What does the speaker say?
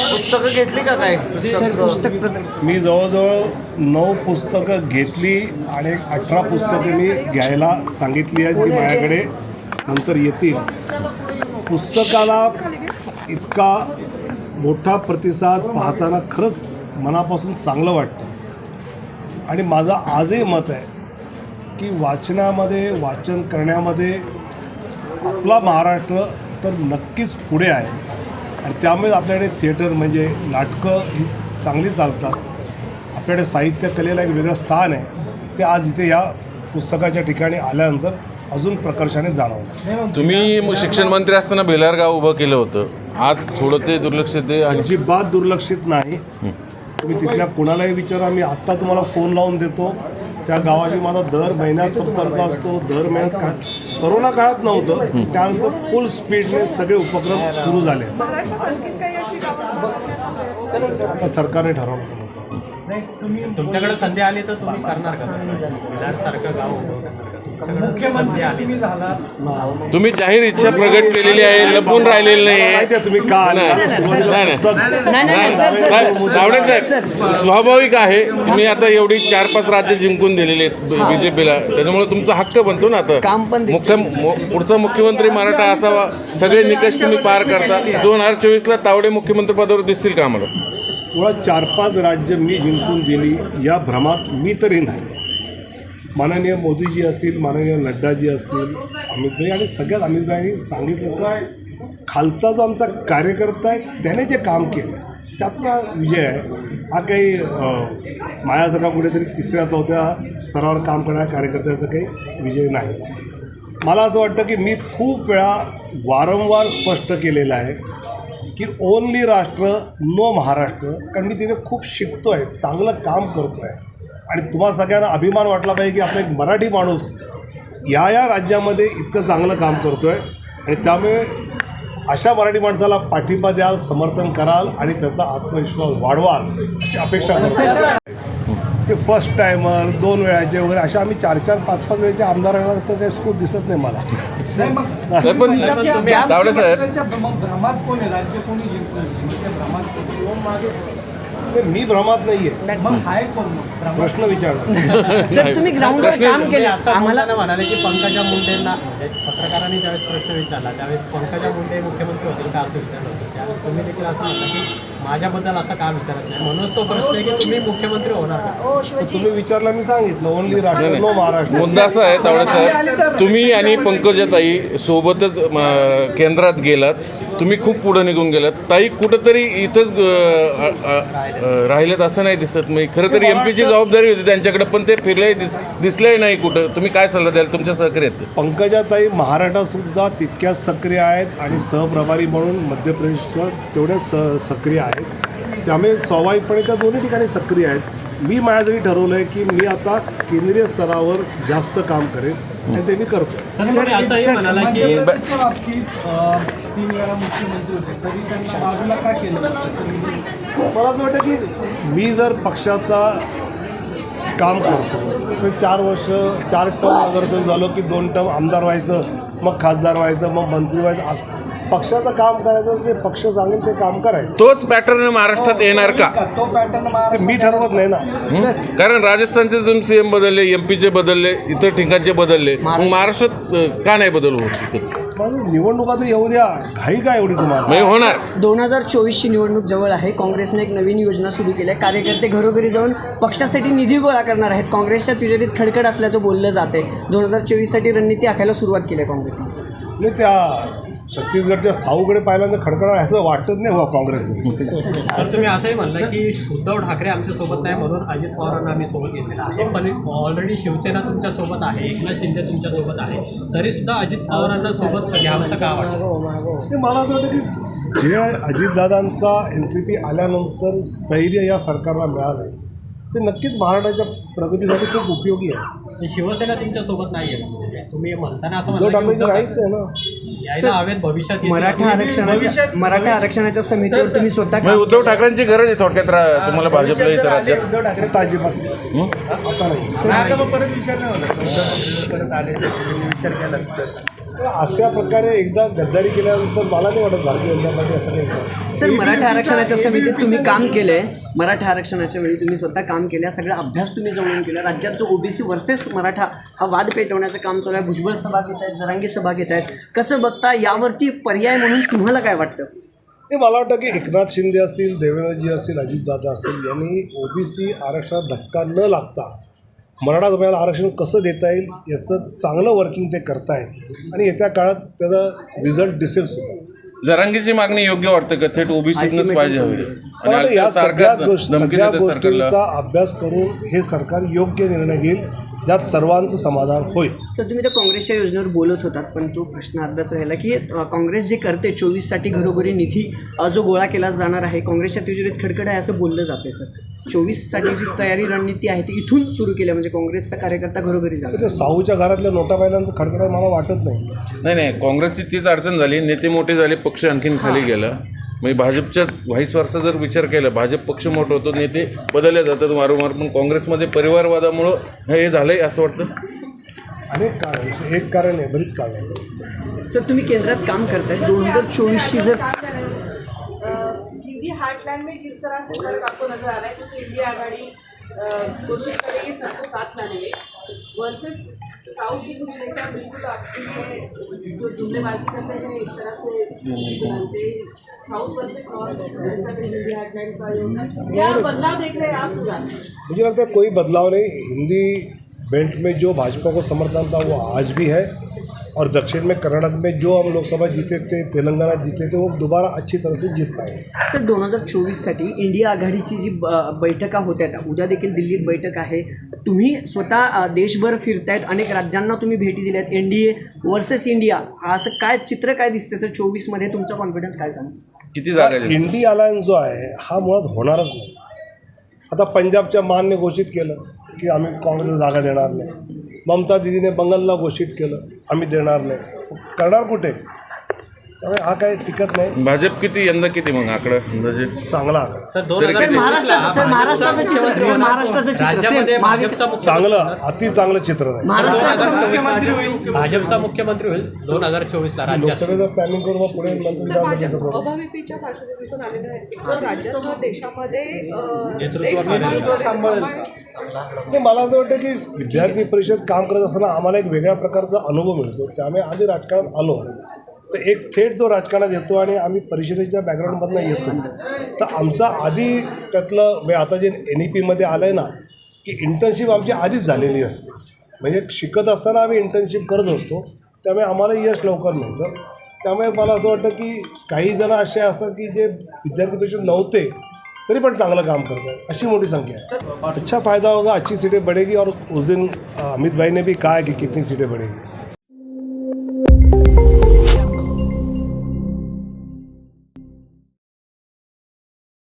पुस्तकं घेतली का काय? सर पुस्तक प्रदर्शन मी जवळजवळ नऊ पुस्तकं घेतली आणि अठरा पुस्तकं मी घ्यायला सांगितली आहेत जी माझ्याकडे नंतर येतील. पुस्तकाला इतका मोठा प्रतिसाद पाहताना खरंच मनापासून चांगलं वाटतं. आणि माझं आजही मत आहे की वाचनामध्ये वाचन करण्यामध्ये आपला महाराष्ट्र तर नक्कीच पुढे आहे. आणि त्यामुळे आपल्याकडे थिएटर म्हणजे नाटकं ही चांगली चालतात. आपल्याकडे साहित्य कलेला एक वेगळं स्थान आहे. ते आज इथे या पुस्तकाच्या ठिकाणी आल्यानंतर अजून प्रकर्षाने जाणवलं. तुम्ही शिक्षण मंत्री असताना बेलार गाव उभं केलं होतं. आज थोडं ते दुर्लक्षित आहे. अजिबात दुर्लक्षित नाही. तुम्ही तिथल्या कुणालाही विचारा मी आत्ता तुम्हाला फोन लावून देतो. त्या गावाशी माझा दर महिन्यात संपर्क असतो. दर महिन्यात का करोना काळात नव्हतं त्यानंतर फुल स्पीडने सगळे उपक्रम सुरू झाले. आता सरकारने ठरवलं. तुमच्याकडे संधी आली तर तुम्ही करणार का विधानसारखं गाव उभं करणार का? तुमच्याकडे संधी आली तर. तुम्ही जाहीर इच्छा प्रगट केलेली आहे लपून राहिलेली नाही माहिती आहे तुम्ही का? नाही, नाही, सुरुवातीला नाही. पुस्तक- नाही नाही सर सर साहेब, स्वाभाविक आहे तुम्ही आता एवढी चार पाच राज्य जिंकून दिलेली आहेत बीजेपीला त्याच्यामुळे तुमचा हक्क बनतो ना आता काम पण मुख्य. मु- पुढचा मुख्यमंत्री मराठा असावा सगळे निकष तुम्ही पार करता दोन हजार चोवीसला तावडे मुख्यमंत्री पदावर दिसतील का आम्हाला मुळात चार पाच राज्य मी जिंकून दिली या भ्रमात मी तरी नाही. माननीय मोदीजी असतील माननीय नड्डाजी असतील अमितभाई आणि सगळ्यात अमितभाईंनी सांगितलं असं खालचा जो आमचा कार्यकर्ता आहे त्याने जे काम केलं त्यातला विजय आहे. हा काही अं, माझ्यासारखा कुठेतरी तिसऱ्या चौथ्या स्तरावर काम करणाऱ्या कार्यकर्त्याचा काही विजय नाही. मला असं वाटतं की मी खूप वेळा वारंवार स्पष्ट केलेलं आहे की ओनली राष्ट्र नो महाराष्ट्र. कारण मी तिथे खूप शिकतो आहे चांगलं काम करतो आहे आणि तुम्हा सगळ्यांना अभिमान वाटला पाहिजे की आपला एक मराठी माणूस या या राज्यामध्ये इतकं चांगलं काम करतो आहे आणि त्यामुळे अशा मराठी माणसाला पाठिंबा द्याल समर्थन कराल आणि त्याचा आत्मविश्वास वाढवाल अशी अपेक्षा करतो. ते फर्स्ट टायमर दोन वेळाचे वगैरे अशा आम्ही चार चार पाच पाच वेळेचे आमदारांना तर काही स्कोप दिसत नाही मला. तर पण तावडे साहेब. भ्रमात कोण आहे? राज्य कोणी जिंकलं म्हणजे त्या भ्रमात कोण? ते मी भ्रमात नाही आहे मग हाय कोण मग? भ्रमात प्रश्न विचारला सर तुम्ही ग्राउंडवर प्रश्न काम केलं. असं आम्हाला बोलताना म्हणाले की पंकजा मुंडेंना म्हणजे पत्रकारांनी ज्यावेळेस प्रश्न विचारला त्यावेळेस पंकजा मुंडे मुख्यमंत्री होतील का असं विचारलं होतं. त्यावेळेस तुम्ही देखील असं म्हणता की माझ्याबद्दल असं का विचारत नाही? म्हणूनच तो प्रश्न आहे की तुम्ही मुख्यमंत्री होणार. का तर तुम्ही विचारला मी सांगितलं. Only no Maharashtra. मुद्दा असा आहे तावडे साहेब तुम्ही आणि पंकजाताई सोबतच म, केंद्रात गेलात. तुम्ही खूप पुढे निघून गेलात. ताई कुठंतरी इथंच अ, अ, अ, राहिलेत असं नाही दिसत. मी खरं तरी एम पीची जबाबदारी होती त्यांच्याकडे पण ते फिरले दिस दिसले नाही कुठं. तुम्ही काय सल्ला द्याल? तुमच्या सहकार्यात पंकजाताई महाराष्ट्रात सुद्धा तितक्याच सक्रिय आहेत आणि सहप्रभारी म्हणून मध्य प्रदेशवर तेवढ्याच स सक्रिय आहेत. त्यामुळे स्वाभाविकपणे त्या दोन्ही ठिकाणी सक्रिय आहेत. मी माझ्यासाठी ठरवलं आहे की मी आता केंद्रीय स्तरावर जास्त काम करेन आणि ते मी करतो. मला असं वाटतं की मी जर पक्षाचा काम करतो तर चार वर्ष चार टर्म अगर जर झालो की दोन टर्म आमदार व्हायचं मग खासदार व्हायचं मग मंत्री व्हायचं असं पक्षाचं काम करायचं ते पक्ष सांगेल ते काम करायचं. तोच पॅटर्न महाराष्ट्रात येणार का? तो पॅटर्न मी ठरवत नाही ना. कारण राजस्थानचे तुम्ही सीएम बदलले एमपीचे बदलले इतर ठिकाणचे बदलले मग महाराष्ट्रात अ, का नाही बदल होऊ शकत निवडणुका तर येऊ द्या. घाई काय एवढी तुम्हाला? म्हणजे होणार. दोन हजार चोवीसची निवडणूक जवळ आहे. काँग्रेसने एक नवीन योजना सुरू केली आहे. कार्यकर्ते घरोघरी जाऊन पक्षासाठी निधी गोळा करणार आहेत. काँग्रेसच्या तिजोरीत खडखड असल्याचं बोललं जाते दोन हजार चोवीससाठी रणनीती आखायला सुरुवात केली आहे काँग्रेसने. नाही त्या छत्तीसगडच्या साऊकडे पाहिल्यानंतर खडखड ह्याचं वाटत नाही हो काँग्रेसने. तुम्ही असंही म्हणलं की उद्धव ठाकरे आमच्यासोबत नाही म्हणून अजित पवारांना आम्ही सोबत घेतलेलं आहे. पण ऑलरेडी शिवसेना तुमच्यासोबत आहे एकनाथ शिंदे तुमच्यासोबत आहे. तरी सुद्धा अजित पवारांना सोबत घ्यावंसं का वाटतं? ते मला असं वाटतं की जे अजितदादांचा एन सी पी आल्यानंतर स्थैर्य या सरकारला मिळालं आहे ते नक्कीच महाराष्ट्राच्या प्रगतीसाठी खूप उपयोगी आहे. शिवसेना तुमच्यासोबत नाही आहे तुम्ही म्हणताना असं राहीच आहे ना. यायला हवेत भविष्यात येतील. मराठा आरक्षणाच्या मराठा आरक्षणाच्या समितीवर तुम्ही स्वतः उद्धव ठाकरेंची गरज आहे थोडक्यात रा- तुम्हाला भाजपला इथं राज्यात उद्धव ठाकरे तर अजिबात नाही. आता नाही आता मग परत विचार नाही होणार परत आले तर तुम्ही विचार केला असता. तर अशा प्रकारे एकदा गद्दारी केल्यानंतर मला नाही वाटत भारतीय जनता पार्टी असं काही करणार. सर मराठा आरक्षणाच्या समितीत तुम्ही काम केलंय मराठा आरक्षणाच्या वेळी तुम्ही स्वतः काम केल्या सगळा अभ्यास तुम्ही जवळून केला. राज्यात जो ओबीसी वर्सेस मराठा हा वाद पेटवण्याचं काम चालू आहे. भुजबळ सभा घेत आहेत जरांगी सभा घेत आहेत. कसं बघता यावरती पर्याय म्हणून तुम्हाला काय वाटतं? ते मला वाटतं की एकनाथ शिंदे असतील देवेंद्रजी असतील अजितदादा असतील यांनी ओबीसी आरक्षणात धक्का न लागता मराठा समाजाला आरक्षण कसं देता येईल याचं चांगलं वर्किंग ते करतायत. आणि येत्या काळात त्याचा रिझल्ट दिसेल सुद्धा. जरांगीची मागणी योग्य वाटतं का थेट ओबीसीतनंच पाहिजे हवी. या सगळ्या गोष्टी सगळ्या गोष्टींचा अभ्यास करून हे सरकार योग्य निर्णय घेईल ज्यात सर्वांचं समाधान होईल. सर तुम्ही त्या काँग्रेसच्या योजनेवर बोलत होतात पण तो प्रश्न अर्धाच राहिला की काँग्रेस जे करते चोवीससाठी घरोघरी निधी जो गोळा केला जाणार आहे काँग्रेसच्या तिजोरीत खडखड आहे असं बोललं जाते सर. चोवीससाठी जी तयारी रणनीती आहे ती इथून सुरू केली म्हणजे काँग्रेसचा कार्यकर्ता घरोघरी ते साऊच्या घरातल्या नोटा पाहिल्यानंतर खडखड मला वाटत नाही. नाही नाही. काँग्रेसची तीच अडचण झाली. नेते मोठे झाले पक्ष आणखीन खाली गेला. म्हणजे भाजपच्या व्हाईस वर्षा जर विचार केला भाजप पक्ष मोठं होतो नेते बदलले जातात वारंवार. पण काँग्रेसमध्ये परिवारवादामुळं हे झालंय असं वाटतं? अनेक कारण. एक कारण आहे बरीच कारण आहे सर तुम्ही केंद्रात काम करताय. दोन हजार चोवीसची जर हार्टलैंड में किस तरह से फ़र्क आपको नज़र आ रहा है? क्योंकि इंडिया आघाड़ी कोशिश करेगी सबको साथ लाने में। वर्सेस साउथ की कुछ नेता बिल्कुल आपके जो जुमलेबाजी करते हैं, इस तरह से बनाते साउथ वर्सेस नॉर्थ जैसा कि हिंदी हार्टलैंड का जो क्या बदलाव देख रहे हैं आप मुझे लगता है कोई बदलाव नहीं। हिंदी बेल्ट में जो भाजपा को समर्थन था, वो आज भी है। और दक्षिण में कर्नाटक में जो हम लोकसभा जीते थे तेलंगाना जीते थे वो दोबारा अच्छी तरह से जीत पाएंगे सर दोन हजार चोवीससाठी इंडिया आघाडीची जी ब- बैठका होत आहेत उद्या देखील दिल्लीत बैठक आहे. तुम्ही स्वतः देशभर फिरतायत अनेक राज्यांना तुम्ही भेटी दिल्यात N D A versus India असं काय चित्र काय दिसते सर चोवीसमध्ये? तुमचा कॉन्फिडन्स काय सांग? किती जागा? इंडी अलायन्स जो आहे हा मुळात होणारच नाही. आता पंजाबच्या मानने घोषित केलं की आम्ही काँग्रेसला जागा देणार नाही. ममता दिदीने बंगालला घोषित केलं. आम्ही देणार नाही. करणार कुठे? त्यामुळे हा काही टिकत नाही. भाजप किती यंदा किती मग आकडा अंदाजे? चांगला आकडा. सर दोन तरी हजार किती? महाराष्ट्राचं सर महाराष्ट्राचं चित्र सर महाराष्ट्राचं चित्र राज्यामध्ये सेम भाजपचा मुख्यमंत्री चांगलं अति चांगलं चित्र नाही. महाराष्ट्राचं भाजपचा मुख्यमंत्री होईल दोन हजार चोवीसला राज्यात. लोकसभेचं प्लॅनिंग करून मग पुढे अभाविपीच्या पार्श्वभूमीतून आलेले राज्यासह देशामध्ये अ, नेतृत्व देश नाही मला असं वाटतं की विद्यार्थी परिषद काम करत असताना आम्हाला एक वेगळ्या प्रकारचा अनुभव मिळतो. त्यामुळे आम्ही राजकारणात आलो तर एक थेट जो राजकारणात येतो आणि आम्ही परिषदेच्या बॅकग्राऊंडमधनं येतो. तर आमचा आधी त्यातलं म्हणजे आता जे एन ई पीमध्ये आलं आहे ना की इंटर्नशिप आमची आधीच झालेली असते. म्हणजे शिकत असताना आम्ही इंटर्नशिप करत असतो. त्यामुळे आम्हाला यश लवकर मिळतं. त्यामुळे मला असं वाटतं की काही जण असे असतात की जे विद्यार्थी परिषद नव्हते तरी पण चांगलं काम करतात. अशी मोठी संख्या आहे. अच्छा फ़ायदा होगा अच्छी सीटें बढ़ेगी और उस दिन अमित भाई ने भी कहा है कि कितनी सीटें बढ़ेगी.